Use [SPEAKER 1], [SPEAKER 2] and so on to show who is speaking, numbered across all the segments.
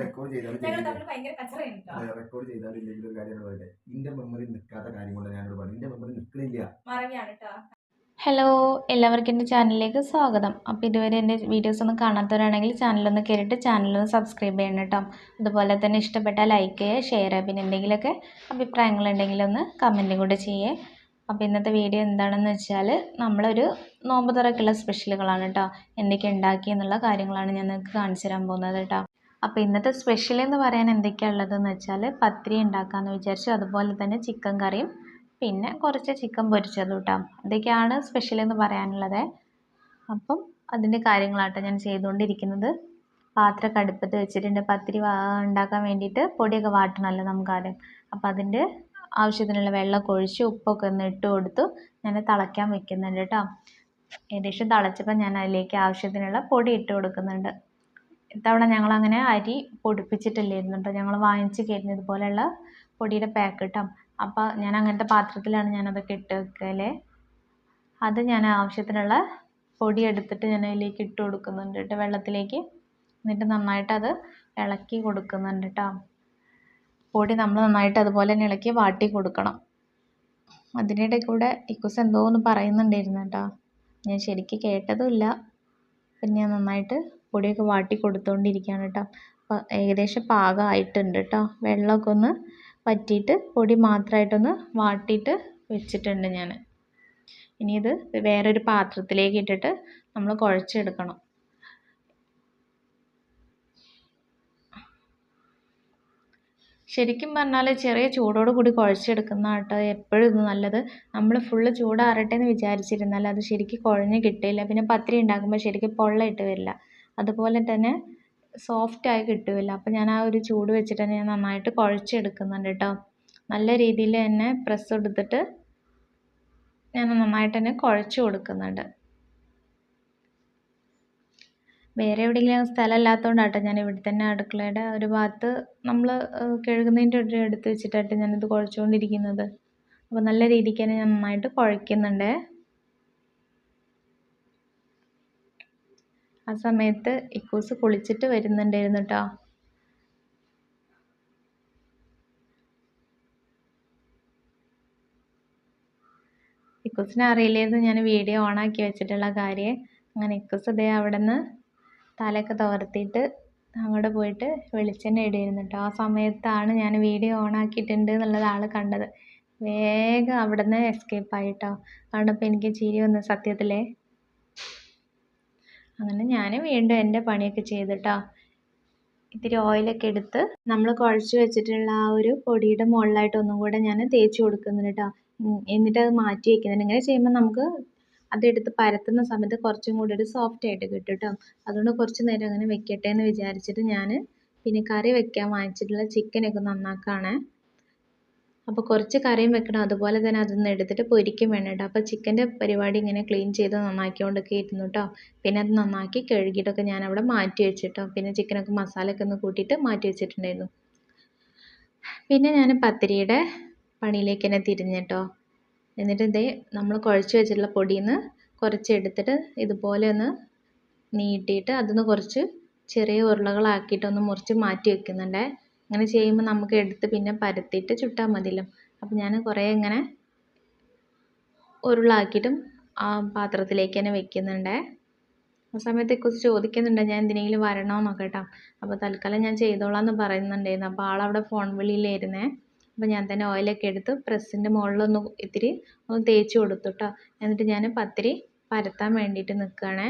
[SPEAKER 1] Record
[SPEAKER 2] കേട്ടോ
[SPEAKER 1] record ചെയ്താലും ഇല്ലെങ്കിൽ ഒരു കാര്യം പറയട്ടെ ഇന്റെ മെമ്മറി നിൽക്കാത്ത കാര്യം കൊണ്ട് ഞാനോട് പറഞ്ഞു ഇന്റെ മെമ്മറി നിൽക്കണില്ല.
[SPEAKER 3] ഹലോ എല്ലാവർക്കും എന്റെ ചാനലിലേക്ക് സ്വാഗതം. അപ്പോൾ ഇതുവരെ എന്റെ വീഡിയോസ് ഒന്നും കാണാത്തവരാണെങ്കിൽ ചാനലൊന്ന് കയറിയിട്ട് ചാനലൊന്ന് സബ്സ്ക്രൈബ് ചെയ്യണം കേട്ടോ അതുപോലെ തന്നെ ഇഷ്ടപ്പെട്ടാൽ ലൈക്ക് ചെയ്യുക ഷെയർ ചെയ്യുക പിന്നെ എന്തെങ്കിലുമൊക്കെ അഭിപ്രായങ്ങളുണ്ടെങ്കിൽ ഒന്ന് കമന്റും കൂടെ ചെയ്യേ. അപ്പോൾ ഇന്നത്തെ വീഡിയോ എന്താണെന്ന് വെച്ചാൽ നമ്മളൊരു നോമ്പ് തുറക്കുള്ള സ്പെഷ്യലുകളാണ് കേട്ടോ എന്തൊക്കെ ഉണ്ടാക്കി എന്നുള്ള കാര്യങ്ങളാണ് ഞാൻ നിങ്ങൾക്ക് കാണിച്ചു തരാൻ പോകുന്നത് കേട്ടോ അപ്പോൾ ഇന്നത്തെ സ്പെഷ്യൽ എന്ന് പറയാൻ എന്തൊക്കെയാണ് ഉള്ളതെന്ന് വെച്ചാൽ പത്തിരി ഉണ്ടാക്കാമെന്ന് വിചാരിച്ചു. അതുപോലെ തന്നെ ചിക്കൻ കറിയും പിന്നെ കുറച്ച് ചിക്കൻ പൊരിച്ചതും കേട്ടോ ഇതൊക്കെയാണ് സ്പെഷ്യൽ എന്ന് പറയാനുള്ളത്. അപ്പം അതിന്റെ കാര്യങ്ങളാട്ടോ ഞാൻ ചെയ്തുകൊണ്ടിരിക്കുന്നത്. പാത്രമൊക്കെ അടുപ്പത്ത് വെച്ചിട്ടുണ്ട്. പത്തിരി ഉണ്ടാക്കാൻ വേണ്ടിയിട്ട് പൊടിയൊക്കെ വാട്ടണമല്ലോ നമുക്ക് ആദ്യം. അപ്പം അതിന്റെ ആവശ്യത്തിനുള്ള വെള്ളം ഒഴിച്ച് ഉപ്പൊക്കെ ഒന്ന് ഇട്ട് കൊടുത്തു ഞാൻ തിളയ്ക്കാൻ വെക്കുന്നുണ്ട് കേട്ടോ ഏകദേശം തിളച്ചപ്പോൾ ഞാൻ അതിലേക്ക് ആവശ്യത്തിനുള്ള പൊടി ഇട്ട് കൊടുക്കുന്നുണ്ട്. ഇത്തവണ ഞങ്ങളങ്ങനെ അരി പൊടിപ്പിച്ചിട്ടില്ലായിരുന്നു കേട്ടോ ഞങ്ങൾ വാങ്ങിച്ച് കയറ്റുന്നത് ഇതുപോലെയുള്ള പൊടിയുടെ പാക്കറ്റാണ്. അപ്പോൾ ഞാൻ അങ്ങനത്തെ പാത്രത്തിലാണ് ഞാനതൊക്കെ ഇട്ട് വെക്കൽ അത് ഞാൻ ആവശ്യത്തിനുള്ള പൊടി എടുത്തിട്ട് ഞാൻ അതിലേക്ക് ഇട്ട് കൊടുക്കുന്നുണ്ട് കേട്ടോ വെള്ളത്തിലേക്ക്. എന്നിട്ട് നന്നായിട്ട് അത് ഇളക്കി കൊടുക്കുന്നുണ്ട് കേട്ടോ. പൊടി നമ്മൾ നന്നായിട്ട് അതുപോലെ തന്നെ ഇളക്കി വാട്ടി കൊടുക്കണം. അതിനിടെ കൂടെ ഇക്കുസ് എന്തോ ഒന്ന് പറയുന്നുണ്ടായിരുന്നു കേട്ടോ. ഞാൻ ശരിക്ക് കേട്ടതുമില്ല പിന്നെ ഞാൻ നന്നായിട്ട് പൊടിയൊക്കെ വാട്ടി കൊടുത്തുകൊണ്ടിരിക്കുകയാണ് കേട്ടോ അപ്പോൾ ഏകദേശം പാകമായിട്ടുണ്ട് കേട്ടോ വെള്ളമൊക്കെ ഒന്ന് വറ്റിയിട്ട് പൊടി മാത്രമായിട്ടൊന്ന് വാട്ടിയിട്ട് വെച്ചിട്ടുണ്ട് ഞാൻ ഇനി ഇത് വേറൊരു പാത്രത്തിലേക്ക് ഇട്ടിട്ട് നമ്മൾ കുഴച്ചെടുക്കണം. ശരിക്കും പറഞ്ഞാൽ ചെറിയ ചൂടോട് കൂടി കുഴച്ചെടുക്കുന്ന കേട്ടോ എപ്പോഴും ഇത് നല്ലത്. നമ്മൾ ഫുള്ള് ചൂടാറട്ടെ എന്ന് വിചാരിച്ചിരുന്നാൽ അത് ശരിക്കും കുഴഞ്ഞ് കിട്ടില്ല പിന്നെ പത്തിരി ഉണ്ടാക്കുമ്പോൾ ശരിക്കും പൊള്ളയിട്ട് വരില്ല. അതുപോലെ തന്നെ സോഫ്റ്റായി കിട്ടുകയില്ല അപ്പോൾ ഞാൻ ആ ഒരു ചൂട് വെച്ചിട്ട് തന്നെ ഞാൻ നന്നായിട്ട് കുഴച്ചെടുക്കുന്നുണ്ട് കേട്ടോ നല്ല രീതിയിൽ തന്നെ പ്രസ് എടുത്തിട്ട് ഞാൻ നന്നായിട്ട് തന്നെ കുഴച്ചു കൊടുക്കുന്നുണ്ട്. വേറെ എവിടെയെങ്കിലും സ്ഥലം ഇല്ലാത്തതുകൊണ്ടാണ് കേട്ടോ ഞാൻ ഇവിടെ തന്നെ അടുക്കളയുടെ ഒരു ഭാഗത്ത് നമ്മൾ കഴുകുന്നതിന്റെ ഒരു എടുത്ത് വെച്ചിട്ടായിട്ട് ഞാനിത് കുഴച്ചുകൊണ്ടിരിക്കുന്നത്. അപ്പോൾ നല്ല രീതിക്ക് തന്നെ ഞാൻ നന്നായിട്ട് കുഴയ്ക്കുന്നുണ്ട്. ആ സമയത്ത് ഇക്കൂസ് കുളിച്ചിട്ട് വരുന്നുണ്ടായിരുന്നു കേട്ടോ ഇക്കൂസിനെ അറിയില്ലായിരുന്നു ഞാൻ വീഡിയോ ഓണാക്കി വെച്ചിട്ടുള്ള കാര്യം. അങ്ങനെ ഇക്കൂസ് ദേ അവിടെ നിന്ന് തലയൊക്കെ തോർത്തിയിട്ട് അങ്ങോട്ട് പോയിട്ട് വെളിച്ചെണ്ണ ഇടിയിരുന്നു കേട്ടോ ആ സമയത്താണ് ഞാൻ വീഡിയോ ഓണാക്കിയിട്ടുണ്ട് എന്നുള്ളത് ആൾ കണ്ടത്. വേഗം അവിടെ നിന്ന് എസ്കേപ്പ് ആയിട്ടോ കണ്ടപ്പോൾ എനിക്ക് ചിരി വന്നു സത്യത്തിലേ. അങ്ങനെ ഞാൻ വീണ്ടും എന്റെ പണിയൊക്കെ ചെയ്തിട്ടോ ഇത്തിരി ഓയിലൊക്കെ എടുത്ത് നമ്മൾ കുഴച്ച് വെച്ചിട്ടുള്ള ആ ഒരു പൊടിയുടെ മുകളിലായിട്ട് ഒന്നും കൂടെ ഞാൻ തേച്ച് കൊടുക്കുന്നുണ്ട് കേട്ടോ എന്നിട്ട് അത് മാറ്റി വയ്ക്കുന്നുണ്ട് ഇങ്ങനെ ചെയ്യുമ്പോൾ നമുക്ക് അതെടുത്ത് പരത്തുന്ന സമയത്ത് കുറച്ചും കൂടി ഒരു സോഫ്റ്റ് ആയിട്ട് കിട്ടും കേട്ടോ അതുകൊണ്ട് കുറച്ച് നേരം അങ്ങനെ വെക്കട്ടെ എന്ന് വിചാരിച്ചിട്ട് ഞാൻ പിന്നെ കറി വെക്കാൻ വാങ്ങിച്ചിട്ടുള്ള ചിക്കനൊക്കെ നന്നാക്കുകയാണ് അപ്പോൾ കുറച്ച് കറിയും വെക്കണം. അതുപോലെ തന്നെ അതൊന്ന് എടുത്തിട്ട് പൊരിക്കും വേണം കേട്ടോ അപ്പോൾ ചിക്കന്റെ പരിപാടി ഇങ്ങനെ ക്ലീൻ ചെയ്ത് നന്നാക്കിക്കൊണ്ടൊക്കെ ഇരുന്നു കേട്ടോ പിന്നെ അത് നന്നാക്കി കഴുകിയിട്ടൊക്കെ ഞാൻ അവിടെ മാറ്റി വെച്ചിട്ടോ. പിന്നെ ചിക്കനൊക്കെ മസാലയൊക്കെ ഒന്ന് കൂട്ടിയിട്ട് മാറ്റി വെച്ചിട്ടുണ്ടായിരുന്നു. പിന്നെ ഞാൻ പത്തിരിയുടെ പണിയിലേക്ക് തന്നെ തിരിഞ്ഞിട്ടോ എന്നിട്ട് ഇതേ നമ്മൾ കുഴച്ച് വെച്ചിട്ടുള്ള പൊടിയിൽ നിന്ന് കുറച്ച് എടുത്തിട്ട് ഇതുപോലെ ഒന്ന് നീട്ടിയിട്ട് അതിൽ നിന്ന് കുറച്ച് ചെറിയ ഉരുളകളാക്കിയിട്ടൊന്ന് മുറിച്ച് മാറ്റി വെക്കുന്നുണ്ട്. അങ്ങനെ ചെയ്യുമ്പോൾ നമുക്ക് എടുത്ത് പിന്നെ പരത്തിയിട്ട് ചുട്ടാൽ മതിയല്ലോ. അപ്പോൾ ഞാൻ കുറേ ഇങ്ങനെ ഉരുളാക്കിയിട്ടും ആ പാത്രത്തിലേക്ക് തന്നെ വെക്കുന്നുണ്ടേ. ആ സമയത്ത് കുറിച്ച് ചോദിക്കുന്നുണ്ട് ഞാൻ എന്തിനെങ്കിലും വരണമെന്നൊക്കെ കേട്ടോ അപ്പോൾ തൽക്കാലം ഞാൻ ചെയ്തോളാം എന്ന് പറയുന്നുണ്ടായിരുന്നു. അപ്പോൾ ആളവിടെ ഫോൺ വിളിയിലായിരുന്നേ. അപ്പോൾ ഞാൻ തന്നെ ഓയിലൊക്കെ എടുത്ത് പ്രസ്സിന്റെ മുകളിലൊന്ന് ഇത്തിരി ഒന്ന് തേച്ച് കൊടുത്തു കേട്ടോ എന്നിട്ട് ഞാൻ പത്തിരി പരത്താൻ വേണ്ടിയിട്ട് നിൽക്കുകയാണേ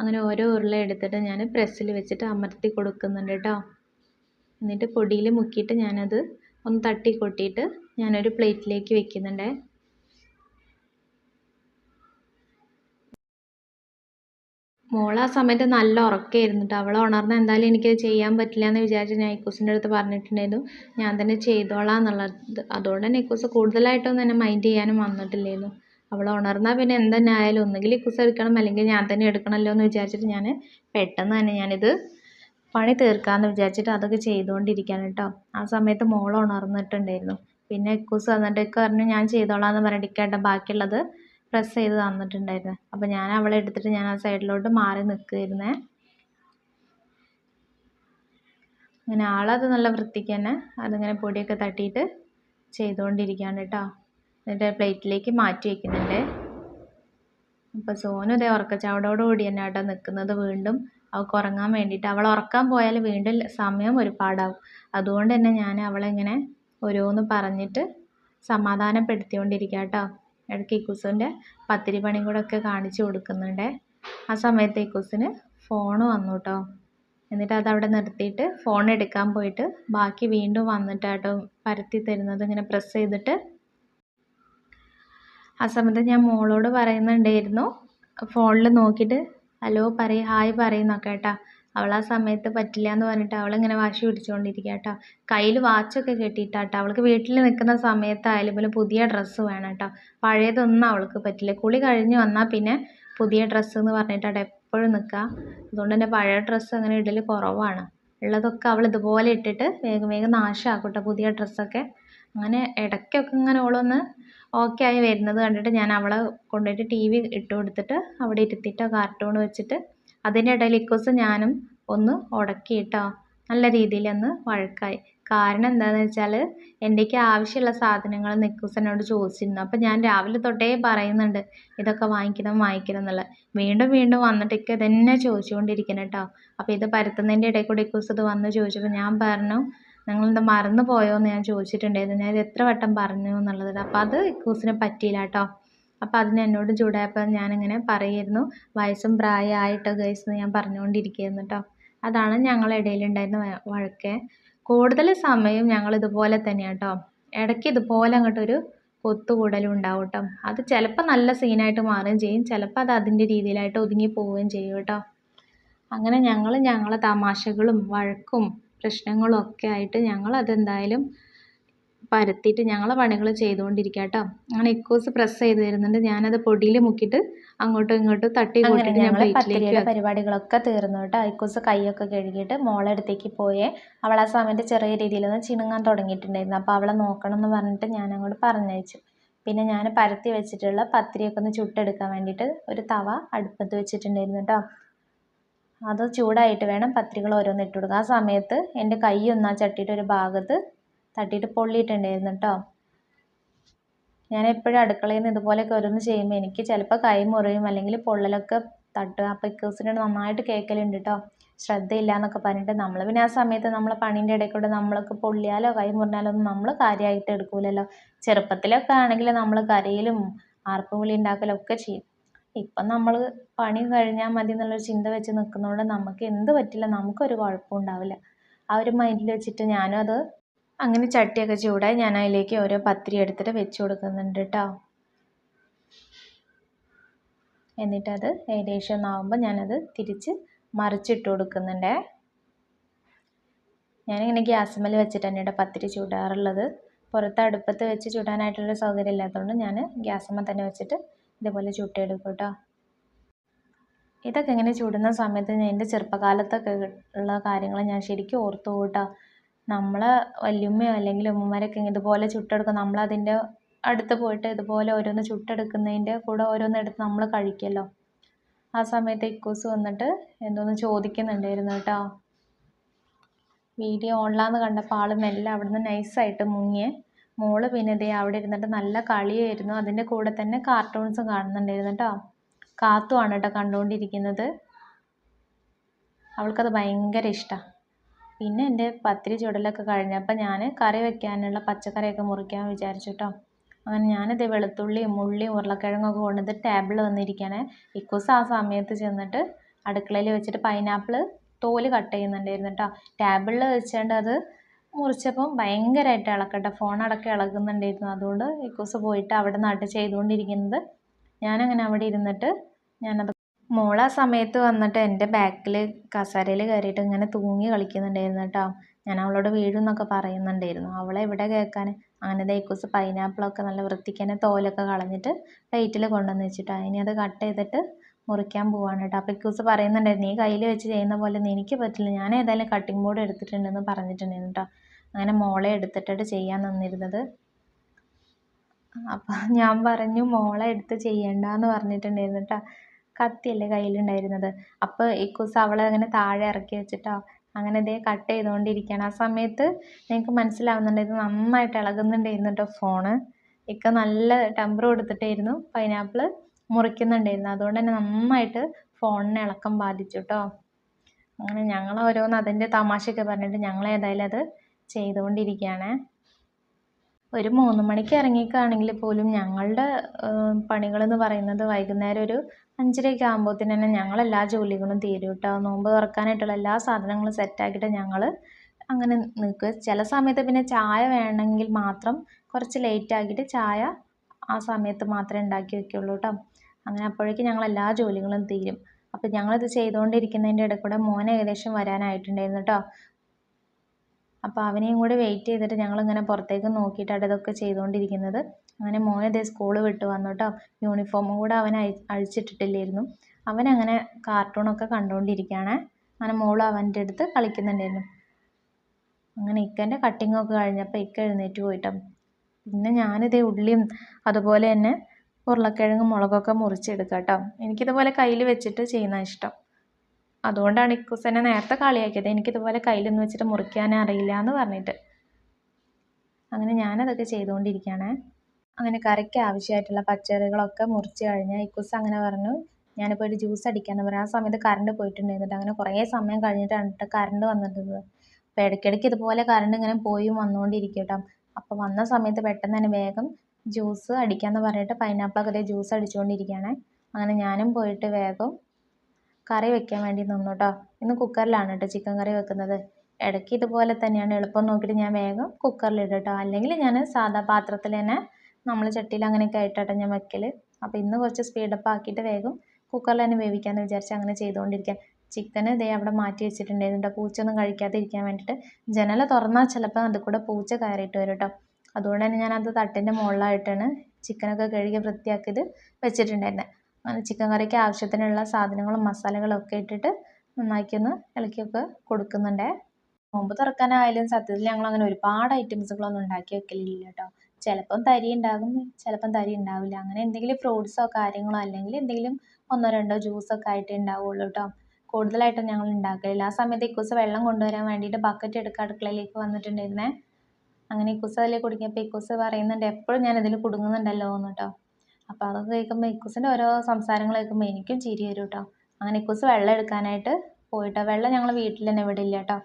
[SPEAKER 3] അങ്ങനെ ഓരോ ഉരുള എടുത്തിട്ട് ഞാൻ പ്രസ്സിൽ വെച്ചിട്ട് അമർത്തി കൊടുക്കുന്നുണ്ട് കേട്ടോ എന്നിട്ട് പൊടിയിൽ മുക്കിയിട്ട് ഞാനത് ഒന്ന് തട്ടി കൊട്ടിയിട്ട് ഞാനൊരു പ്ലേറ്റിലേക്ക് വെക്കുന്നുണ്ട്. മോൾ ആ സമയത്ത് നല്ല ഉറക്കമായിരുന്നു കേട്ടോ അവൾ ഉണർന്ന എന്തായാലും എനിക്കത് ചെയ്യാൻ പറ്റില്ല എന്ന് വിചാരിച്ച് ഞാൻ ഇക്കൂസിന്റെ അടുത്ത് പറഞ്ഞിട്ടുണ്ടായിരുന്നു. ഞാൻ തന്നെ ചെയ്തോളാം എന്നുള്ളത്. അതുകൊണ്ട് തന്നെ കൂടുതലായിട്ടൊന്നും എന്നെ മൈൻഡ് ചെയ്യാനും വന്നിട്ടില്ലായിരുന്നു. അവൾ ഉണർന്നാൽ പിന്നെ എന്തന്നെ ആയാലും ഒന്നുകിൽ ഇക്കുസ എടുക്കണം അല്ലെങ്കിൽ ഞാൻ തന്നെ എടുക്കണമല്ലോ എന്ന് വിചാരിച്ചിട്ട് ഞാൻ പെട്ടെന്ന് തന്നെ ഞാനിത് പണി തീർക്കാമെന്ന് വിചാരിച്ചിട്ട് അതൊക്കെ ചെയ്തുകൊണ്ടിരിക്കുകയാണ് കേട്ടോ. ആ സമയത്ത് മോൾ ഉണർന്നിട്ടുണ്ടായിരുന്നു. പിന്നെ ഇക്കൂസ് വന്നിട്ട് ഇക്ക പറഞ്ഞു ഞാൻ ചെയ്തോളാം എന്ന് പറഞ്ഞിട്ട് ഇക്കേട്ട ബാക്കിയുള്ളത് പ്രസ് ചെയ്ത് തന്നിട്ടുണ്ടായിരുന്നു. അപ്പോൾ ഞാൻ അവളെ എടുത്തിട്ട് ഞാൻ ആ സൈഡിലോട്ട് മാറി നിൽക്കുമായിരുന്നേ അങ്ങനെ ആളത് നല്ല വൃത്തിക്ക് തന്നെ അതിങ്ങനെ പൊടിയൊക്കെ തട്ടിയിട്ട് ചെയ്തുകൊണ്ടിരിക്കുകയാണ് കേട്ടോ. എന്നിട്ട് പ്ലേറ്റിലേക്ക് മാറ്റി വയ്ക്കുന്നുണ്ട് അപ്പോൾ സോനു ഇതേ ഉറക്കച്ചാവടോട് കൂടി തന്നെ ആട്ടോ നിൽക്കുന്നത് വീണ്ടും. അവൾക്ക് ഉറങ്ങാൻ വേണ്ടിയിട്ട് അവൾ ഉറക്കാൻ പോയാൽ വീണ്ടും സമയം ഒരുപാടാവും. അതുകൊണ്ട് തന്നെ ഞാൻ അവളെങ്ങനെ ഓരോന്ന് പറഞ്ഞിട്ട് സമാധാനപ്പെടുത്തിക്കൊണ്ടിരിക്കുക കേട്ടോ. ഇടയ്ക്ക് ഇക്കുസിന്റെ പത്തിരി പണിയും കൂടെ ഒക്കെ കാണിച്ചു കൊടുക്കുന്നുണ്ട്. ആ സമയത്ത് ഇക്കുസിന് ഫോൺ വന്നു കേട്ടോ. എന്നിട്ട് അതവിടെ നിർത്തിയിട്ട് ഫോൺ എടുക്കാൻ പോയിട്ട് ബാക്കി വീണ്ടും വന്നിട്ടാട്ടോ പരത്തി തരുന്നത്. ഇങ്ങനെ പ്രസ് ചെയ്തിട്ട് ആ സമയത്ത് ഞാൻ മോളോട് പറയുന്നുണ്ടായിരുന്നു. ഫോണിൽ നോക്കിയിട്ട് ഹലോ പറയ് ഹായ് പറയുന്നൊക്കെ കേട്ടോ. അവൾ ആ സമയത്ത് പറ്റില്ല എന്ന് പറഞ്ഞിട്ട് അവളിങ്ങനെ വാശി പിടിച്ചുകൊണ്ടിരിക്കുക കേട്ടോ കയ്യിൽ വാച്ചൊക്കെ കെട്ടിയിട്ടാട്ടോ. അവൾക്ക് വീട്ടിൽ നിൽക്കുന്ന സമയത്തായാലും പോലെ പുതിയ ഡ്രസ്സ് വേണം കേട്ടോ പഴയതൊന്നും അവൾക്ക് പറ്റില്ല. കുളി കഴിഞ്ഞ് വന്നാൽ പിന്നെ പുതിയ ഡ്രസ്സ് എന്ന് പറഞ്ഞിട്ടാട്ടോ എപ്പോഴും നിൽക്കുക. അതുകൊണ്ട് തന്നെ പഴയ ഡ്രസ്സ് അങ്ങനെ ഇടൽ കുറവാണ്. ഉള്ളതൊക്കെ അവൾ ഇതുപോലെ ഇട്ടിട്ട് വേഗം വേഗം നാശമാക്കും കേട്ടോ പുതിയ ഡ്രസ്സൊക്കെ. അങ്ങനെ ഇടയ്ക്കൊക്കെ ഇങ്ങനെ ഓളൊന്ന് ഓക്കെ ആയി വരുന്നത് കണ്ടിട്ട് ഞാൻ അവളെ കൊണ്ടുപോയിട്ട് ടി വി ഇട്ട് കൊടുത്തിട്ട് അവിടെ ഇരുത്തിയിട്ട് കാർട്ടൂൺ വെച്ചിട്ട്. അതിന്റെ ഇടയിൽ ഇക്കോസ് ഞാനും ഒന്ന് ഉടക്കിയിട്ടോ. നല്ല രീതിയിൽ ഒന്ന് വഴക്കായി. കാരണം എന്താണെന്ന് വെച്ചാൽ എന്റെക്ക് ആവശ്യമുള്ള സാധനങ്ങൾ നിക്കൂസ് എന്നോട് ചോദിച്ചിരുന്നു. അപ്പം ഞാൻ രാവിലെ തൊട്ടേ പറയുന്നുണ്ട് ഇതൊക്കെ വാങ്ങിക്കണം വാങ്ങിക്കണം എന്നുള്ളത് വീണ്ടും വീണ്ടും വന്നിട്ട് ഇതന്നെ ചോദിച്ചുകൊണ്ടിരിക്കണം കേട്ടോ അപ്പോൾ ഇത് പരത്തുന്നതിന്റെ ഇടയിൽ കൂടി ഇക്കൂസ് ഇത് വന്ന് ചോദിച്ചപ്പോൾ ഞാൻ പറഞ്ഞു നിങ്ങളെന്താ മറന്നു പോയോ എന്ന് ഞാൻ ചോദിച്ചിട്ടുണ്ടായിരുന്നു. ഞാൻ ഇത് എത്ര വട്ടം പറഞ്ഞു എന്നുള്ളത്. അപ്പോൾ അത് ഇക്കൂസിന് പറ്റിയില്ല കേട്ടോ. അപ്പോൾ അതിന് എന്നോട് ചൂടായപ്പോൾ ഞാനിങ്ങനെ പറയായിരുന്നു വയസ്സും പ്രായമായിട്ടോ ഗൈസ് എന്ന് ഞാൻ പറഞ്ഞുകൊണ്ടിരിക്കുകയായിരുന്നു കേട്ടോ. അതാണ് ഞങ്ങളുടെ ഇടയിലുണ്ടായിരുന്ന വഴക്ക്. കൂടുതൽ സമയം ഞങ്ങൾ ഇതുപോലെ തന്നെയാണ് കേട്ടോ. ഇടയ്ക്ക് ഇതുപോലെ അങ്ങോട്ടൊരു കൊത്തുകൂടലും ഉണ്ടാവും കേട്ടോ. അത് ചിലപ്പോൾ നല്ല സീനായിട്ട് മാറുകയും ചെയ്യും. ചിലപ്പോൾ അത് അതിന്റെ രീതിയിലായിട്ട് ഒതുങ്ങി പോവുകയും ചെയ്യും കേട്ടോ. അങ്ങനെ ഞങ്ങൾ ഞങ്ങളെ തമാശകളും വഴക്കും പ്രശ്നങ്ങളും ഒക്കെ ആയിട്ട് ഞങ്ങൾ അതെന്തായാലും പരത്തിയിട്ട് ഞങ്ങളെ പണികൾ ചെയ്തുകൊണ്ടിരിക്കുക കേട്ടോ അങ്ങനെ ഇക്കോസ് പ്രസ് ചെയ്ത് തരുന്നുണ്ട്. ഞാനത് പൊടിയിൽ മുക്കിയിട്ട് അങ്ങോട്ടും ഇങ്ങോട്ടും തട്ടി കൂട്ടിയിട്ട് പരിപാടികളൊക്കെ തീർന്നു കേട്ടോ. ഇക്കോസ് കൈയൊക്കെ കഴുകിയിട്ട് മോളെ അടുത്തേക്ക് പോയേ. അവൾ ആ സമയത്ത് ചെറിയ രീതിയിലൊന്ന് ചിണുങ്ങാൻ തുടങ്ങിയിട്ടുണ്ടായിരുന്നു. അപ്പോൾ അവളെ നോക്കണം എന്ന് പറഞ്ഞിട്ട് ഞാൻ അങ്ങോട്ട് പറഞ്ഞയച്ചു. പിന്നെ ഞാൻ പരത്തി വെച്ചിട്ടുള്ള പത്തിരിയൊക്കെ ഒന്ന് ചുട്ടെടുക്കാൻ വേണ്ടിയിട്ട് ഒരു തവ അടുപ്പത്ത് വെച്ചിട്ടുണ്ടായിരുന്നു കേട്ടോ. അത് ചൂടായിട്ട് വേണം പത്രികൾ ഓരോന്ന് ഇട്ട് കൊടുക്കുക ആ സമയത്ത് എന്റെ കൈ ഒന്ന് ആ ചട്ടിയുടെ ഒരു ഭാഗത്ത് തട്ടിയിട്ട് പൊള്ളിയിട്ടുണ്ടായിരുന്നു കേട്ടോ ഞാൻ എപ്പോഴും അടുക്കളയിൽ നിന്ന് ഇതുപോലെയൊക്കെ ഓരോന്ന് ചെയ്യുമ്പോൾ എനിക്ക് ചിലപ്പോൾ കൈ മുറിയും അല്ലെങ്കിൽ പൊള്ളലൊക്കെ തട്ടുക. അപ്പോൾ ഇക്കൂസിനോട് നന്നായിട്ട് കേൾക്കലുണ്ട് കേട്ടോ ശ്രദ്ധയില്ല എന്നൊക്കെ പറഞ്ഞിട്ട് നമ്മൾ പിന്നെ ആ സമയത്ത് നമ്മളെ പണീന്റെ ഇടയിൽ കൂടെ നമ്മളൊക്കെ പൊള്ളിയാലോ കൈ മുറിഞ്ഞാലോ ഒന്നും നമ്മൾ കാര്യമായിട്ട് എടുക്കൂലല്ലോ. ചെറുപ്പത്തിലൊക്കെ ആണെങ്കിൽ നമ്മൾ കരയിലും ആർപ്പുവിളി ഉണ്ടാക്കലൊക്കെ ഉണ്ടാക്കലും ചെയ്യും. ഇപ്പം നമ്മൾ പണി കഴിഞ്ഞാൽ മതി എന്നുള്ളൊരു ചിന്ത വെച്ച് നിൽക്കുന്നതുകൊണ്ട് നമുക്ക് എന്ത് പറ്റില്ല നമുക്കൊരു കുഴപ്പവും ഉണ്ടാവില്ല. ആ ഒരു മൈൻഡിൽ വെച്ചിട്ട് ഞാനും അത് അങ്ങനെ ചട്ടിയൊക്കെ ചൂടായി ഞാൻ അതിലേക്ക് ഓരോ പത്തിരി എടുത്തിട്ട് വെച്ച് കൊടുക്കുന്നുണ്ട് കേട്ടോ എന്നിട്ടത് ഏകദേശം ഒന്നാവുമ്പോൾ ഞാനത് തിരിച്ച് മറിച്ചിട്ട് കൊടുക്കുന്നുണ്ട്. ഞാനിങ്ങനെ ഗ്യാസുമ്മൽ വെച്ചിട്ട് തന്നെയാണ് പത്തിരി ചൂടാറുള്ളത്. പുറത്ത് അടുപ്പത്ത് വെച്ച് ചൂടാനായിട്ടുള്ള സൗകര്യം ഇല്ലാത്തതുകൊണ്ട് ഞാൻ ഗ്യാസമ്മ തന്നെ വെച്ചിട്ട് ഇതേപോലെ ചുട്ടെടുക്കും കേട്ടോ ഇതൊക്കെ ഇങ്ങനെ ചുടുന്ന സമയത്ത് എന്റെ ചെറുപ്പകാലത്തൊക്കെ ഉള്ള കാര്യങ്ങൾ ഞാൻ ശരിക്കും ഓർത്തു കേട്ടോ. നമ്മളെ വല്യമ്മയോ അല്ലെങ്കിൽ ഉമ്മമാരൊക്കെ ഇതുപോലെ ചുട്ടെടുക്കും. നമ്മളതിന്റെ അടുത്ത് പോയിട്ട് ഇതുപോലെ ഓരോന്ന് ചുട്ടെടുക്കുന്നതിന്റെ കൂടെ ഓരോന്ന് എടുത്ത് നമ്മൾ കഴിക്കുമല്ലോ ആ സമയത്ത് ഇക്കൂസ് വന്നിട്ട് എന്തോന്ന് ചോദിക്കുന്നുണ്ടായിരുന്നു കേട്ടോ. വീഡിയോ ഓൺലാന്ന് കണ്ടപ്പോൾ ആൾ മെല്ലെ അവിടുന്ന് നൈസായിട്ട് മുങ്ങിയേ. മോൾ പിന്നെ ദേ അവിടെ ഇരുന്നിട്ട് നല്ല കളിയായിരുന്നു. അതിന്റെ കൂടെ തന്നെ കാർട്ടൂൺസും കാണുന്നുണ്ടായിരുന്നു കേട്ടോ കാത്തുമാണ് കേട്ടോ കണ്ടുകൊണ്ടിരിക്കുന്നത് അവൾക്കത് ഭയങ്കര ഇഷ്ടമാണ് പിന്നെ എന്റെ പത്തിരി ചുടലൊക്കെ കഴിഞ്ഞപ്പോൾ ഞാൻ കറി വെക്കാനുള്ള പച്ചക്കറിയൊക്കെ മുറിക്കാൻ വിചാരിച്ചു കേട്ടോ അങ്ങനെ ഞാനിത് വെളുത്തുള്ളിയും ഉള്ളിയും ഉരുളക്കിഴങ്ങൊക്കെ കൊണ്ടുവന്ന് ടേബിൾ വന്നിരിക്കുകയാണ് ഇക്കൂസ് ആ സമയത്ത് ചെന്നിട്ട് അടുക്കളയിൽ വെച്ചിട്ട് പൈനാപ്പിൾ തോൽ കട്ട് ചെയ്യുന്നുണ്ടായിരുന്നു കേട്ടോ ടേബിളിൽ വെച്ചുകൊണ്ട് അത് മുറിച്ചപ്പം ഭയങ്കരമായിട്ട് ഇളക്കട്ടെ. ഫോൺ അടക്കം ഇളകുന്നുണ്ടായിരുന്നു. അതുകൊണ്ട് ഇക്കൂസ് പോയിട്ട് അവിടെ നാട്ട് ചെയ്തുകൊണ്ടിരിക്കുന്നത്. ഞാനങ്ങനെ അവിടെ ഇരുന്നിട്ട് ഞാനത് മോൾ ആ സമയത്ത് വന്നിട്ട് എന്റെ ബാക്കിൽ കസേരയിൽ കയറിയിട്ട് ഇങ്ങനെ തൂങ്ങി കളിക്കുന്നുണ്ടായിരുന്നു കേട്ടോ. ഞാൻ അവളോട് വീഴുന്നൊക്കെ പറയുന്നുണ്ടായിരുന്നു. അവളെ എവിടെ കേൾക്കാൻ? അങ്ങനെ ദൈക്കൂസ് പൈനാപ്പിളൊക്കെ നല്ല വൃത്തിക്ക് തന്നെ തോലൊക്കെ കളഞ്ഞിട്ട് പ്ലേറ്റിൽ കൊണ്ടുവന്ന് വെച്ചിട്ടാണ് ഇനി അത് കട്ട് ചെയ്തിട്ട് മുറിക്കാൻ പോവാണ് കേട്ടോ. അപ്പോൾ ഇക്കൂസ് പറയുന്നുണ്ടായിരുന്നു നീ കയ്യിൽ വെച്ച് ചെയ്യുന്ന പോലെ എനിക്ക് പറ്റില്ല. ഞാൻ ഏതായാലും കട്ടിംഗ് ബോർഡ് എടുത്തിട്ടുണ്ടെന്ന് പറഞ്ഞിട്ടുണ്ടായിരുന്നു കേട്ടോ. അങ്ങനെ മോളെ എടുത്തിട്ടിട്ട് ചെയ്യാൻ നിന്നിരുന്നത്. അപ്പം ഞാൻ പറഞ്ഞു മോളെ എടുത്ത് ചെയ്യണ്ടെന്ന് പറഞ്ഞിട്ടുണ്ടായിരുന്നു കേട്ടോ. കത്തിയല്ലേ കയ്യിലുണ്ടായിരുന്നത്. അപ്പോൾ ഇക്കൂസ് അവളെ അങ്ങനെ താഴെ ഇറക്കി വെച്ചിട്ടോ അങ്ങനെ ഇതേ കട്ട് ചെയ്തുകൊണ്ടിരിക്കുകയാണ് ആ സമയത്ത് നിങ്ങൾക്ക് മനസ്സിലാവുന്നുണ്ട് ഇത് നന്നായിട്ട് ഇളകുന്നുണ്ടായിരുന്നു കേട്ടോ ഫോണ് ഇക്ക നല്ല ടെമ്പർ കൊടുത്തിട്ടായിരുന്നു പൈനാപ്പിൾ മുറിക്കുന്നുണ്ടായിരുന്നു. അതുകൊണ്ട് തന്നെ നന്നായിട്ട് ഫോണിന് ഇളക്കം ബാധിച്ചു കേട്ടോ അങ്ങനെ ഞങ്ങൾ ഓരോന്ന് അതിന്റെ തമാശയൊക്കെ പറഞ്ഞിട്ട് ഞങ്ങൾ ഏതായാലും അത് ചെയ്തുകൊണ്ടിരിക്കുകയാണ്. ഒരു മൂന്ന് മണിക്ക് ഇറങ്ങിക്കാണെങ്കിൽ പോലും ഞങ്ങളുടെ പണികളെന്ന് പറയുന്നത് വൈകുന്നേരം ഒരു അഞ്ചരയൊക്കെ ആകുമ്പോഴത്തേന് തന്നെ ഞങ്ങൾ എല്ലാ ജോലികളും തീരും കേട്ടോ നോമ്പ് തുറക്കാനായിട്ടുള്ള എല്ലാ സാധനങ്ങളും സെറ്റാക്കിയിട്ട് ഞങ്ങൾ അങ്ങനെ നിൽക്കുക ചില സമയത്ത് പിന്നെ ചായ വേണമെങ്കിൽ മാത്രം കുറച്ച് ലേറ്റ് ആക്കിയിട്ട് ചായ ആ സമയത്ത് മാത്രമേ ഉണ്ടാക്കി വെക്കുള്ളൂ കേട്ടോ അങ്ങനെ അപ്പോഴേക്കും ഞങ്ങൾ എല്ലാ ജോലികളും തീരും. അപ്പോൾ ഞങ്ങളിത് ചെയ്തുകൊണ്ടിരിക്കുന്നതിന്റെ ഇടയിൽ കൂടെ മോൻ ഏകദേശം വരാനായിട്ടുണ്ടായിരുന്നു കേട്ടോ അപ്പോൾ അവനെയും കൂടെ വെയിറ്റ് ചെയ്തിട്ട് ഞങ്ങളിങ്ങനെ പുറത്തേക്ക് നോക്കിയിട്ടാണ് ഇതൊക്കെ ചെയ്തുകൊണ്ടിരിക്കുന്നത്. അങ്ങനെ മോൻ ഇതേ സ്കൂൾ വിട്ട് വന്നു കേട്ടോ യൂണിഫോമും കൂടെ അവൻ അഴി അഴിച്ചിട്ടിട്ടില്ലായിരുന്നു. അവനങ്ങനെ കാർട്ടൂണൊക്കെ കണ്ടുകൊണ്ടിരിക്കുകയാണ്. അങ്ങനെ മോൾ അവന്റെ അടുത്ത് കളിക്കുന്നുണ്ടായിരുന്നു. അങ്ങനെ ഇക്കന്റെ കട്ടിങ്ങൊക്കെ കഴിഞ്ഞപ്പോൾ ഇക്ക എഴുന്നേറ്റ് പോയിട്ടോ പിന്നെ ഞാനിതേ ഉള്ളിയും അതുപോലെ തന്നെ ഉരുളക്കിഴങ്ങ് മുളകൊക്കെ മുറിച്ചെടുക്കുക കേട്ടോ എനിക്കിതുപോലെ കയ്യിൽ വെച്ചിട്ട് ചെയ്യുന്ന ഇഷ്ടം. അതുകൊണ്ടാണ് ഇക്കൂസ് എന്നെ നേരത്തെ കളിയാക്കിയത്. എനിക്കിതുപോലെ കയ്യിലൊന്നും വെച്ചിട്ട് മുറിക്കാൻ അറിയില്ല എന്ന് പറഞ്ഞിട്ട്. അങ്ങനെ ഞാനതൊക്കെ ചെയ്തുകൊണ്ടിരിക്കുകയാണ്. അങ്ങനെ കറിക്ക് ആവശ്യമായിട്ടുള്ള പച്ചക്കറികളൊക്കെ മുറിച്ച് കഴിഞ്ഞാൽ ഇക്കൂസ് അങ്ങനെ പറഞ്ഞു ഞാനിപ്പോൾ ഒരു ജ്യൂസ് അടിക്കാമെന്ന് പറഞ്ഞു. ആ സമയത്ത് കറണ്ട് പോയിട്ടുണ്ടായിരുന്നിട്ട് അങ്ങനെ കുറേ സമയം കഴിഞ്ഞിട്ടാണ് കറണ്ട് വന്നിട്ടുള്ളത് അപ്പോൾ ഇടയ്ക്കിടയ്ക്ക് ഇതുപോലെ കറണ്ട് ഇങ്ങനെ പോയി വന്നുകൊണ്ടിരിക്കും കേട്ടോ. അപ്പോൾ വന്ന സമയത്ത് പെട്ടെന്ന് തന്നെ വേഗം ജ്യൂസ് അടിക്കാമെന്ന് പറഞ്ഞിട്ട് പൈനാപ്പിളൊക്കെ അതേ ജ്യൂസ് അടിച്ചുകൊണ്ടിരിക്കുകയാണ് അങ്ങനെ ഞാനും പോയിട്ട് വേഗം കറി വെക്കാൻ വേണ്ടി നിന്നു കേട്ടോ ഇന്ന് കുക്കറിലാണ് കേട്ടോ ചിക്കൻ കറി വെക്കുന്നത്. ഇടയ്ക്ക് ഇതുപോലെ തന്നെയാണ്. എളുപ്പം നോക്കിയിട്ട് ഞാൻ വേഗം കുക്കറിലിടും കേട്ടോ അല്ലെങ്കിൽ ഞാൻ സാധാ പാത്രത്തിൽ തന്നെ നമ്മൾ ചട്ടിയിൽ അങ്ങനെയൊക്കെ ആയിട്ടാട്ടോ ഞാൻ വെക്കൽ അപ്പോൾ ഇന്ന് കുറച്ച് സ്പീഡപ്പ് ആക്കിയിട്ട് വേഗം കുക്കറിൽ തന്നെ വേവിക്കാമെന്ന് വിചാരിച്ച് അങ്ങനെ ചെയ്തുകൊണ്ടിരിക്കുക ചിക്കൻ ദേ അവിടെ മാറ്റി വെച്ചിട്ടുണ്ടായിരുന്നു കേട്ടോ ഒന്നും കഴിക്കാതിരിക്കാൻ വേണ്ടിയിട്ട് ജനൽ തുറന്നാൽ ചിലപ്പോൾ അതിൽ കൂടെ പൂച്ച കയറിയിട്ട് വരും കേട്ടോ. അതുകൊണ്ട് തന്നെ ഞാനത് തട്ടിന്റെ മുകളിലായിട്ടാണ് ചിക്കനൊക്കെ കഴുകി വൃത്തിയാക്കിയത് വെച്ചിട്ടുണ്ടായിരുന്നത് ചിക്കൻ കറിക്ക് ആവശ്യത്തിനുള്ള സാധനങ്ങളും മസാലകളും ഒക്കെ ഇട്ടിട്ട് നന്നാക്കി ഒന്ന് ഇളക്കിയൊക്കെ കൊടുക്കുന്നുണ്ട്. നോമ്പ് തുറക്കാനായാലും സത്യത്തിൽ ഞങ്ങൾ അങ്ങനെ ഒരുപാട് ഐറ്റംസുകളൊന്നും ഉണ്ടാക്കി വെക്കലില്ല കേട്ടോ. ചിലപ്പം തരി ഉണ്ടാകും ചിലപ്പം തരി ഉണ്ടാവില്ല. അങ്ങനെ എന്തെങ്കിലും ഫ്രൂട്ട്സോ കാര്യങ്ങളോ അല്ലെങ്കിൽ എന്തെങ്കിലും ഒന്നോ രണ്ടോ ജ്യൂസൊക്കെ ആയിട്ടേ ഉണ്ടാവുള്ളൂ കേട്ടോ. കൂടുതലായിട്ടും ഞങ്ങൾ ഉണ്ടാക്കലില്ല. ആ സമയത്ത് ഇക്കൂസ് വെള്ളം കൊണ്ടുവരാൻ വേണ്ടിയിട്ട് ബക്കറ്റ് എടുക്കുക അടുക്കളയിലേക്ക് വന്നിട്ടുണ്ടായിരുന്നേ. അങ്ങനെ ഇക്കൂസ് അതിൽ കുടുങ്ങിയപ്പോൾ ഇക്കൂസ് പറയുന്നുണ്ട് എപ്പോഴും ഞാൻ ഇതിൽ കുടുങ്ങുന്നുണ്ടല്ലോ എന്ന് കേട്ടോ അപ്പോൾ അതൊക്കെ കേൾക്കുമ്പോൾ ഇക്കൂസിന്റെ ഓരോ സംസാരങ്ങൾ കേൾക്കുമ്പോൾ എനിക്കും ചിരി വരും കേട്ടോ അങ്ങനെ ഇക്കൂസ് വെള്ളം എടുക്കാനായിട്ട് പോയിട്ടോ. വെള്ളം ഞങ്ങൾ വീട്ടിൽ തന്നെ വിടില്ല കേട്ടോ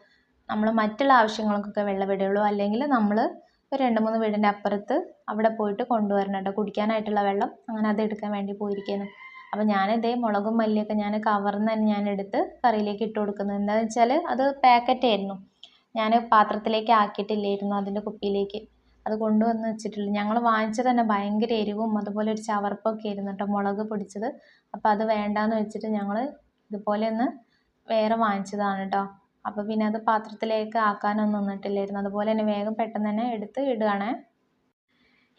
[SPEAKER 3] നമ്മൾ മറ്റുള്ള ആവശ്യങ്ങൾക്കൊക്കെ വെള്ളം വിടുള്ളൂ. അല്ലെങ്കിൽ നമ്മൾ ഒരു രണ്ട് മൂന്ന് വീടിന്റെ അപ്പുറത്ത് അവിടെ പോയിട്ട് കൊണ്ടുവരണം കേട്ടോ കുടിക്കാനായിട്ടുള്ള വെള്ളം അങ്ങനെ അത് എടുക്കാൻ വേണ്ടി പോയിരിക്കുന്നു. അപ്പോൾ ഞാനിതേ മുളകും മല്ലിയൊക്കെ ഞാൻ കവർന്ന് തന്നെ ഞാൻ എടുത്ത് കറിയിലേക്ക് ഇട്ട് കൊടുക്കുന്നത് എന്താണെന്ന് വെച്ചാൽ അത് പാക്കറ്റ് ആയിരുന്നു ഞാൻ പാത്രത്തിലേക്ക് ആക്കിയിട്ടില്ലായിരുന്നു അതിന്റെ കുപ്പിയിലേക്ക്. അത് കൊണ്ടുവന്ന് വെച്ചിട്ടില്ല ഞങ്ങൾ വാങ്ങിച്ചത് തന്നെ ഭയങ്കര എരിവും അതുപോലെ ഒരു ചവർപ്പൊക്കെ ആയിരുന്നു കേട്ടോ മുളക് പൊടിച്ചത്. അപ്പോൾ അത് വേണ്ടാന്ന് വെച്ചിട്ട് ഞങ്ങൾ ഇതുപോലെ ഒന്ന് വേറെ വാങ്ങിച്ചതാണ് കേട്ടോ. അപ്പോൾ പിന്നെ അത് പാത്രത്തിലേക്ക് ആക്കാനൊന്നും നിന്നിട്ടില്ലായിരുന്നു. അതുപോലെ തന്നെ വേഗം പെട്ടെന്ന് തന്നെ എടുത്ത് ഇടുകയാണേ.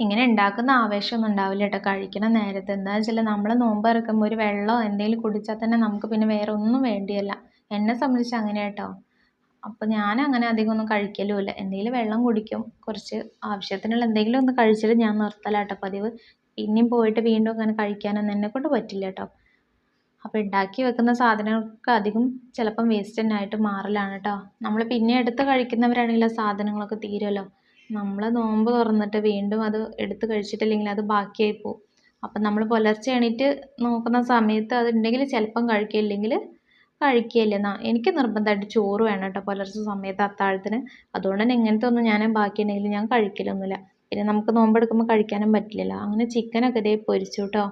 [SPEAKER 3] ഇങ്ങനെ ഉണ്ടാക്കുന്ന ആവേശമൊന്നും ഉണ്ടാവില്ല കേട്ടോ. കഴിക്കണ നേരത്ത്. എന്താ വെച്ചാൽ നമ്മൾ നോമ്പ് ഇറക്കുമ്പോൾ ഒരു വെള്ളമോ എന്തെങ്കിലും കുടിച്ചാൽ തന്നെ നമുക്ക് പിന്നെ വേറെ ഒന്നും വേണ്ടിയല്ല. എന്നെ സംബന്ധിച്ച് അങ്ങനെ കേട്ടോ. അപ്പോൾ ഞാൻ അങ്ങനെ അധികം ഒന്നും കഴിക്കലുമില്ല. എന്തെങ്കിലും വെള്ളം കുടിക്കും. കുറച്ച് ആവശ്യത്തിനുള്ള എന്തെങ്കിലും ഒന്ന് കഴിച്ചിട്ട് ഞാൻ നിർത്തലാട്ടോ പതിവ്. പിന്നെയും പോയിട്ട് വീണ്ടും അങ്ങനെ കഴിക്കാനൊന്നും എന്നെക്കൊണ്ട് പറ്റില്ല കേട്ടോ. അപ്പോൾ ഉണ്ടാക്കി വെക്കുന്ന സാധനങ്ങൾക്ക് അധികം ചിലപ്പം വേസ്റ്റ് തന്നെ ആയിട്ട് മാറലാണ് കേട്ടോ. നമ്മൾ പിന്നെ എടുത്ത് കഴിക്കുന്നവരാണെങ്കിൽ ആ സാധനങ്ങളൊക്കെ തീരുമല്ലോ നമ്മൾ നോമ്പ് തുറന്നിട്ട് വീണ്ടും അത് എടുത്ത് കഴിച്ചിട്ടില്ലെങ്കിൽ അത് ബാക്കിയായി പോകും അപ്പം നമ്മൾ പുലർച്ചെ എണീറ്റ് നോക്കുന്ന സമയത്ത് അതുണ്ടെങ്കിൽ ചിലപ്പം കഴിക്കില്ലെങ്കിൽ കഴിക്കുകയില്ല എന്നാ എനിക്ക് നിർബന്ധമായിട്ട് ചോറ് വേണം കേട്ടോ പുലർച്ചെ സമയത്ത് അത്താഴത്തിന്. അതുകൊണ്ട് തന്നെ ഇങ്ങനത്തെ ഒന്നും ഞാൻ ബാക്കിയുണ്ടെങ്കിൽ ഞാൻ കഴിക്കലൊന്നുമില്ല. പിന്നെ നമുക്ക് നോമ്പെടുക്കുമ്പോൾ കഴിക്കാനും പറ്റില്ലല്ലോ. അങ്ങനെ ചിക്കനൊക്കെ ഇതേ പൊരിച്ചു കേട്ടോ.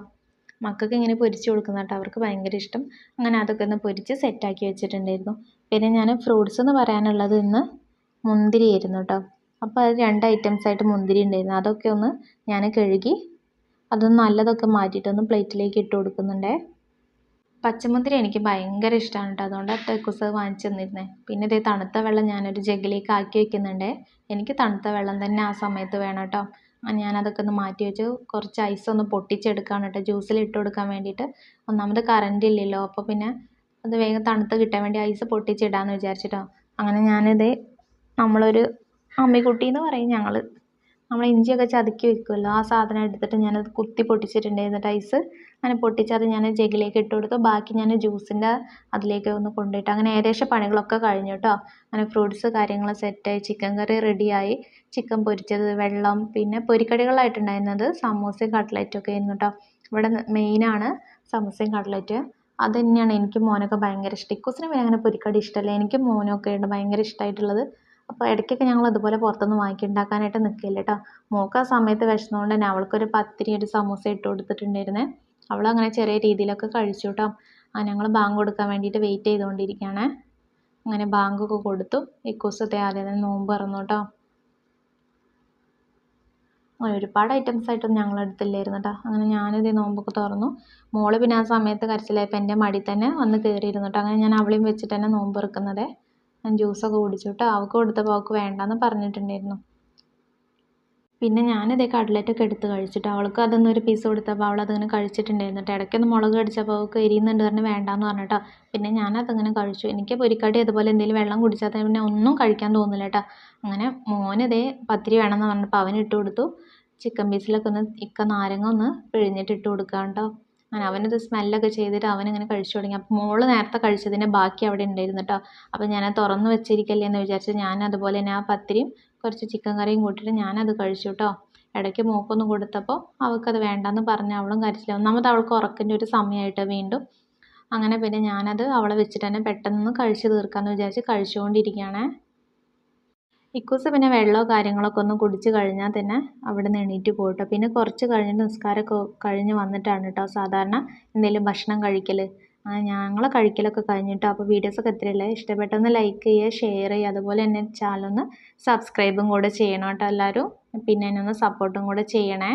[SPEAKER 3] മക്കൾക്ക് ഇങ്ങനെ പൊരിച്ചു കൊടുക്കുന്ന കേട്ടോ അവർക്ക് ഭയങ്കര ഇഷ്ടം. അങ്ങനെ അതൊക്കെ ഒന്ന് പൊരിച്ച് സെറ്റാക്കി വെച്ചിട്ടുണ്ടായിരുന്നു. പിന്നെ ഞാൻ ഫ്രൂട്ട്സ് എന്ന് പറയാനുള്ളത് ഇന്ന് മുന്തിരി ആയിരുന്നു കേട്ടോ. അപ്പോൾ അത് രണ്ട് ഐറ്റംസ് ആയിട്ട് മുന്തിരി ഉണ്ടായിരുന്നു. അതൊക്കെ ഒന്ന് ഞാൻ കഴുകി അതൊന്ന് നല്ലതൊക്കെ മാറ്റിയിട്ടൊന്ന് പ്ലേറ്റിലേക്ക് ഇട്ട് കൊടുക്കുന്നുണ്ടേ. പച്ചമുന്തിരി എനിക്ക് ഭയങ്കര ഇഷ്ടമാണ് കേട്ടോ അതുകൊണ്ടാണ് തെക്കുസ് വാങ്ങിച്ചു തന്നിരുന്നേ. പിന്നെ ഇതേ തണുത്ത വെള്ളം ഞാനൊരു ജഗ്ഗിലേക്ക് ആക്കി വെക്കുന്നുണ്ട്. എനിക്ക് തണുത്ത വെള്ളം തന്നെ ആ സമയത്ത് വേണം കേട്ടോ ഞാനതൊക്കെ ഒന്ന് മാറ്റി വെച്ച്. കുറച്ച് ഐസ് ഒന്ന് പൊട്ടിച്ചെടുക്കാണ് കേട്ടോ ജ്യൂസിൽ ഇട്ട് കൊടുക്കാൻ വേണ്ടിയിട്ട്. ഒന്നാമത് കറണ്ട് ഇല്ലല്ലോ. അപ്പോൾ പിന്നെ അത് വേഗം തണുത്ത് കിട്ടാൻ വേണ്ടി ഐസ് പൊട്ടിച്ചിടാമെന്ന് വിചാരിച്ചിട്ടോ. അങ്ങനെ ഞാനിത് നമ്മളൊരു അമ്മിക്കുട്ടി എന്ന് പറയും ഞങ്ങൾ നമ്മൾ ഇഞ്ചിയൊക്കെ ചതുക്കി വെക്കുമല്ലോ ആ സാധനം എടുത്തിട്ട് ഞാനത് കുത്തി പൊട്ടിച്ചിട്ടുണ്ടായിരുന്നു ഐസ് അങ്ങനെ പൊട്ടിച്ചത് ഞാൻ ജഗ്ഗിലേക്ക് ഇട്ട് കൊടുത്തു. ബാക്കി ഞാൻ ജ്യൂസിന്റെ അതിലേക്ക് ഒന്ന് കൊണ്ടിട്ട് അങ്ങനെ ഏകദേശം പണികളൊക്കെ കഴിഞ്ഞു കേട്ടോ അങ്ങനെ ഫ്രൂട്ട്സ് കാര്യങ്ങൾ സെറ്റായി. ചിക്കൻ കറി റെഡിയായി. ചിക്കൻ പൊരിച്ചത് വെള്ളം പിന്നെ പൊരിക്കടികളായിട്ടുണ്ടായിരുന്നത് സമൂസയും കട്ട്ലറ്റും ഒക്കെ ആയിരുന്നു കേട്ടോ ഇവിടെ മെയിനാണ് സമൂസയും കട്ട്ലറ്റ് അത് തന്നെയാണ്. എനിക്ക് മോനൊക്കെ ഭയങ്കര ഇഷ്ടം. ഇക്കൂസിന് പിന്നെ അങ്ങനെ പൊരിക്കടി ഇഷ്ടമല്ല എനിക്ക് മോനൊക്കെ ഉണ്ട് ഭയങ്കര ഇഷ്ടമായിട്ടുള്ളത് അപ്പോൾ ഇടയ്ക്കൊക്കെ ഞങ്ങൾ അതുപോലെ പുറത്തുനിന്ന് വാങ്ങിക്കും ഉണ്ടാക്കാനായിട്ട് നിൽക്കില്ല കേട്ടോ മോൾക്ക് ആ സമയത്ത് വിശന്നതുകൊണ്ട് തന്നെ അവൾക്കൊരു പത്തിരി ഒരു സമൂസ ഇട്ട് കൊടുത്തിട്ടുണ്ടായിരുന്നേ. അങ്ങനെ ചെറിയ രീതിയിലൊക്കെ കഴിച്ചു കേട്ടോ ആ ഞങ്ങൾ ബാങ്ക് കൊടുക്കാൻ വേണ്ടിയിട്ട് വെയിറ്റ് ചെയ്തുകൊണ്ടിരിക്കുകയാണേ അങ്ങനെ ബാങ്കൊക്കെ കൊടുത്തു. ഇക്കൂസത്തെ ആദ്യം നോമ്പ് തുറന്നു കേട്ടോ ഒരുപാട് ഐറ്റംസ് ആയിട്ടൊന്നും ഞങ്ങൾ എടുത്തില്ലായിരുന്നു കേട്ടോ അങ്ങനെ ഞാനിത് നോമ്പൊക്കെ തുറന്നു. മോൾ പിന്നെ ആ സമയത്ത് കരച്ചിലായപ്പോൾ എന്റെ മടി തന്നെ വന്ന് കയറിയിരുന്നു കേട്ടോ അങ്ങനെ ഞാൻ അവളെയും വെച്ചിട്ട് തന്നെ നോമ്പ് തുറക്കുന്നത്. ജ്യൂസൊക്കെ കുടിച്ചു കേട്ടോ അവൾക്ക് കൊടുത്തപ്പോൾ അവൾക്ക് വേണ്ടാന്ന് പറഞ്ഞിട്ടുണ്ടായിരുന്നു. പിന്നെ ഞാനിതേ കട്ലറ്റൊക്കെ എടുത്ത് കഴിച്ചിട്ട് അവൾക്ക് അതൊന്നും ഒരു പീസ് കൊടുത്തപ്പോൾ അവൾ അതിങ്ങനെ കഴിച്ചിട്ടുണ്ടായിരുന്നു. ഇടയ്ക്കൊന്ന് മുളക് കടിച്ചപ്പോൾ അവൾക്ക് എരിയുന്നുണ്ട് പറഞ്ഞ് വേണ്ടാന്ന് പറഞ്ഞിട്ടോ. പിന്നെ ഞാനതങ്ങനെ കഴിച്ചു. എനിക്ക് പൊരിക്കടി അതുപോലെ എന്തെങ്കിലും വെള്ളം കുടിച്ചാൽ പിന്നെ ഒന്നും കഴിക്കാൻ തോന്നില്ല കേട്ടോ അങ്ങനെ മോനിതേ പത്തിരി വേണമെന്ന് പറഞ്ഞപ്പോൾ അവൻ ഇട്ട് കൊടുത്തു. ചിക്കൻ പീസിലൊക്കെ ഒന്ന് ഇക്ക നാരങ്ങ ഒന്ന് പിഴിഞ്ഞിട്ട് ഇട്ട് കൊടുക്കാം കേട്ടോ അങ്ങനെ അവനത് സ്മെല്ലൊക്കെ ചെയ്തിട്ട് അവനിങ്ങനെ കഴിച്ചു തുടങ്ങി. അപ്പോൾ മോൾ നേരത്തെ കഴിച്ചതിന്റെ ബാക്കി അവിടെ ഉണ്ടായിരുന്നു കേട്ടോ. അപ്പോൾ ഞാനത് തുറന്ന് വെച്ചിരിക്കല്ലേ എന്ന് വിചാരിച്ച് ഞാൻ അതുപോലെ തന്നെ ആ പത്തിരിയും കുറച്ച് ചിക്കൻ കറിയും കൂട്ടിയിട്ട് ഞാനത് കഴിച്ചു കേട്ടോ. ഇടയ്ക്ക് മോക്കൊന്ന് കൊടുത്തപ്പോൾ അവൾക്കത് വേണ്ടാന്ന് പറഞ്ഞ് അവളും കരച്ചില്ല ഒന്നാമത് അവൾക്ക് ഉറക്കിന്റെ ഒരു സമയമായിട്ട് വീണ്ടും. അങ്ങനെ പിന്നെ ഞാനത് അവളെ വെച്ചിട്ട് തന്നെ പെട്ടെന്ന് കഴിച്ച് തീർക്കാമെന്ന് വിചാരിച്ച് കഴിച്ചുകൊണ്ടിരിക്കുകയാണ്. ഇക്കൂസ് പിന്നെ വെള്ളമോ കാര്യങ്ങളൊക്കെ ഒന്ന് കുടിച്ച് കഴിഞ്ഞാൽ തന്നെ അവിടെ നിന്ന് എണീറ്റ് പോകട്ടോ പിന്നെ കുറച്ച് കഴിഞ്ഞിട്ട് നിസ്കാരമൊക്കെ കഴിഞ്ഞ് വന്നിട്ടാണ് കേട്ടോ സാധാരണ എന്തെങ്കിലും ഭക്ഷണം കഴിക്കൽ ഞങ്ങൾ കഴിക്കലൊക്കെ കഴിഞ്ഞിട്ടോ. അപ്പോൾ വീഡിയോസൊക്കെ എത്രയല്ലേ ഇഷ്ടപ്പെട്ടൊന്ന് ലൈക്ക് ചെയ്യുക ഷെയർ ചെയ്യുക. അതുപോലെ തന്നെ ചാനലൊന്ന് സബ്സ്ക്രൈബും കൂടെ ചെയ്യണം കേട്ടോ എല്ലാവരും പിന്നെ എന്നെ ഒന്ന് സപ്പോർട്ടും കൂടെ ചെയ്യണേ.